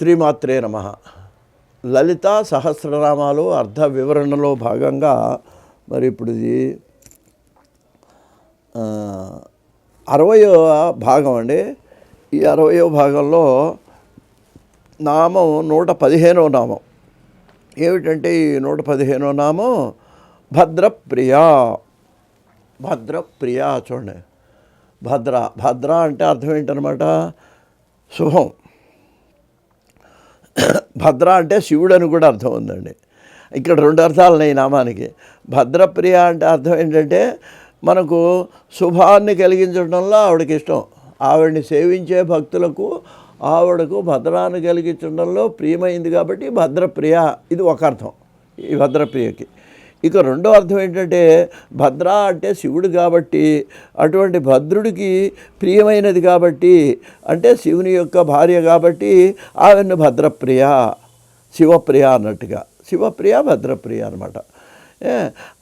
శ్రీమాత్రే నమ. లలిత సహస్రనామాలు అర్ధ వివరణలో భాగంగా మరి ఇప్పుడు ఇది అరవయో భాగం అండి. ఈ అరవయో భాగంలో నామం నూట పదిహేనో నామం. ఏమిటంటే ఈ నూట పదిహేనో నామం భద్రప్రియ. భద్రప్రియ చూడండి. భద్ర భద్ర అంటే అర్థం ఏంటనమాట? శుభం. భద్ర అంటే శివుడు అని కూడా అర్థం ఉందండి. ఇక్కడ రెండు అర్థాలు ఉన్నాయి ఈ నామానికి. భద్రప్రియ అంటే అర్థం ఏంటంటే మనకు శుభాన్ని కలిగించడంలో ఆవిడకి ఇష్టం. ఆవిడని సేవించే భక్తులకు ఆవిడకు భద్రాన్ని కలిగించడంలో ప్రియమైంది కాబట్టి భద్రప్రియ. ఇది ఒక అర్థం ఈ భద్రప్రియకి. ఇక రెండో అర్థం ఏంటంటే భద్ర అంటే శివుడు కాబట్టి అటువంటి భద్రుడికి ప్రియమైనది కాబట్టి అంటే శివుని యొక్క భార్య కాబట్టి ఆవిడని భద్రప్రియ శివప్రియ అన్నట్టుగా. శివప్రియ భద్రప్రియ అనమాట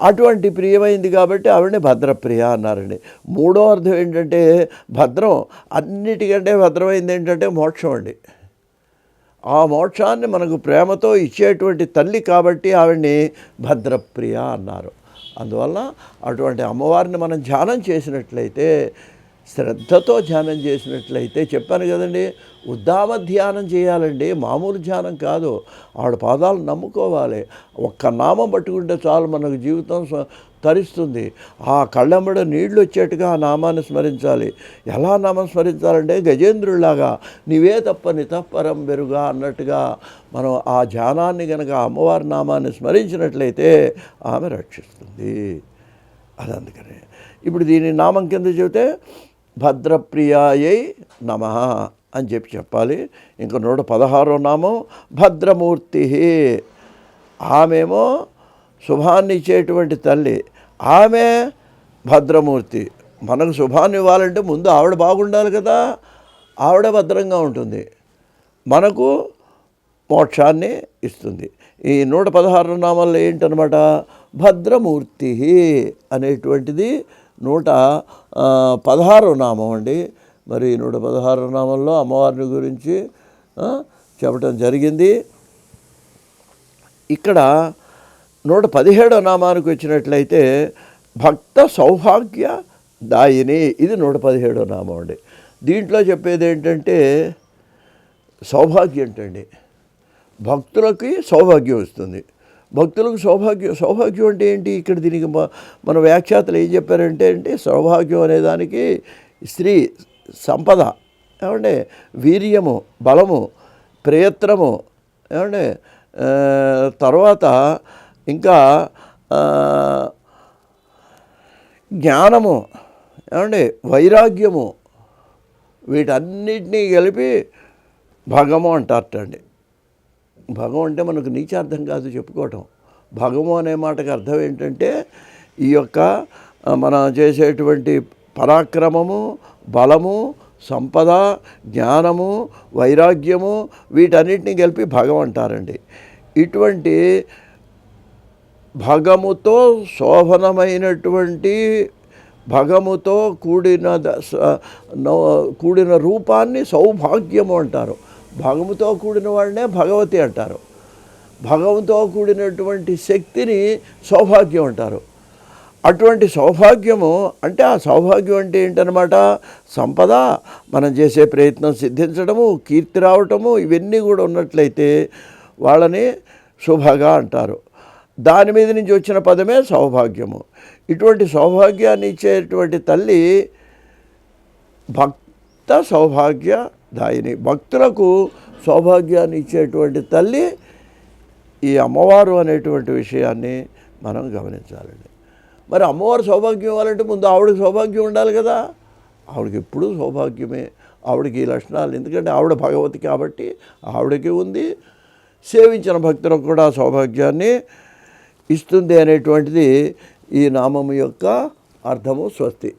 అటువంటి ప్రియమైంది కాబట్టి ఆవిడని భద్రప్రియ అన్నారండి. మూడో అర్థం ఏంటంటే భద్రం అన్నిటికంటే భద్రమైంది ఏంటంటే మోక్షం అండి. ఆ మోక్షాన్ని మనకు ప్రేమతో ఇచ్చేటువంటి తల్లి కాబట్టి ఆవిడ్ని భద్రప్రియ అన్నారు. అందువల్ల అటువంటి అమ్మవారిని మనం ధ్యానం చేసినట్లయితే శ్రద్ధతో ధ్యానం చేసినట్లయితే చెప్పాను కదండి ఉద్దామ ధ్యానం చేయాలండి మామూలు ధ్యానం కాదు. ఆవిడ పాదాలు నమ్ముకోవాలి. ఒక్క నామం పట్టుకుంటే చాలు మనకు జీవితం స- తరిస్తుంది. ఆ కళ్ళెంబడ నీళ్ళు వచ్చేట్టుగా ఆ నామాన్ని స్మరించాలి. ఎలా నామం స్మరించాలంటే గజేంద్రుడిలాగా నీవే తప్ప నితప్పరం బెరుగా అన్నట్టుగా మనం ఆ ధ్యానాన్ని కనుక అమ్మవారి నామాన్ని స్మరించినట్లయితే ఆమె రక్షిస్తుంది. అది అందుకనే ఇప్పుడు దీని నామం కింద చెబితే భద్రప్రియాయై నమ అని చెప్పి చెప్పాలి. ఇంకా నూట పదహారో నామం భద్రమూర్తి ఆమెమో శుభాన్ని ఇచ్చేటువంటి తల్లి. ఆమె భద్రమూర్తి. మనకు శుభాన్ని ఇవ్వాలంటే ముందు ఆవిడ బాగుండాలి కదా. ఆవిడ భద్రంగా ఉంటుంది. మనకు మోక్షాన్ని ఇస్తుంది. ఈ నూట పదహారు నామాల్లో ఏంటనమాట భద్రమూర్తి అనేటువంటిది నూట పదహారు నామం అండి. మరి నూట పదహారు నామంలో అమ్మవారిని గురించి చెప్పటం చెప్పడం జరిగింది. ఇక్కడ నూట పదిహేడో నామానికి వచ్చినట్లయితే భక్త సౌభాగ్య దాయిని. ఇది నూట పదిహేడో నామం అండి. దీంట్లో చెప్పేది ఏంటంటే సౌభాగ్యం అండి భక్తులకి సౌభాగ్యం వస్తుంది. భక్తులకు సౌభాగ్యం సౌభాగ్యం అంటే ఏంటి? ఇక్కడ దీనికి మన వ్యాఖ్యాతలు ఏం చెప్పారంటే అంటే సౌభాగ్యం అనేదానికి స్త్రీ సంపద ఏమంటే వీర్యము బలము ప్రయత్నము ఏమంటే తర్వాత ఇంకా జ్ఞానము ఏమండి? వైరాగ్యము వీటన్నిటినీ కలిపి భగము అంటారటండి. భగం అంటే మనకు నీచార్థం కాదు చెప్పుకోవటం. భగము అనే మాటకు అర్థం ఏంటంటే ఈ యొక్క మనం చేసేటువంటి పరాక్రమము బలము సంపద జ్ఞానము వైరాగ్యము వీటన్నిటిని కలిపి భగం అంటారండి. ఇటువంటి భగముతో శోభనమైనటువంటి భగముతో కూడిన కూడిన రూపాన్ని సౌభాగ్యము అంటారు. భగముతో కూడిన వాడినే భగవతి అంటారు. భగవంతో కూడినటువంటి శక్తిని సౌభాగ్యం అంటారు. అటువంటి సౌభాగ్యము అంటే ఆ సౌభాగ్యం అంటే ఏంటనమాట సంపద మనం చేసే ప్రయత్నం సిద్ధించడము కీర్తి రావటము ఇవన్నీ కూడా ఉన్నట్లయితే వాళ్ళని శుభగా అంటారు. దాని మీద నుంచి వచ్చిన పదమే సౌభాగ్యము. ఇటువంటి సౌభాగ్యాన్ని ఇచ్చేటువంటి తల్లి భక్త సౌభాగ్య దాయిని. భక్తులకు సౌభాగ్యాన్ని ఇచ్చేటువంటి తల్లి ఈ అమ్మవారు అనేటువంటి విషయాన్ని మనం గమనించాలండి. మరి అమ్మవారు సౌభాగ్యం ఇవ్వాలంటే ముందు ఆవిడకి సౌభాగ్యం ఉండాలి కదా. ఆవిడకి ఎప్పుడూ సౌభాగ్యమే. ఆవిడకి ఈ లక్షణాలు ఎందుకంటే ఆవిడ భగవతి కాబట్టి ఆవిడకి ఉంది. సేవించిన భక్తులకు కూడా సౌభాగ్యాన్ని ఇస్తుంది అనేటువంటిది ఈ నామము యొక్క అర్థము స్వస్తి.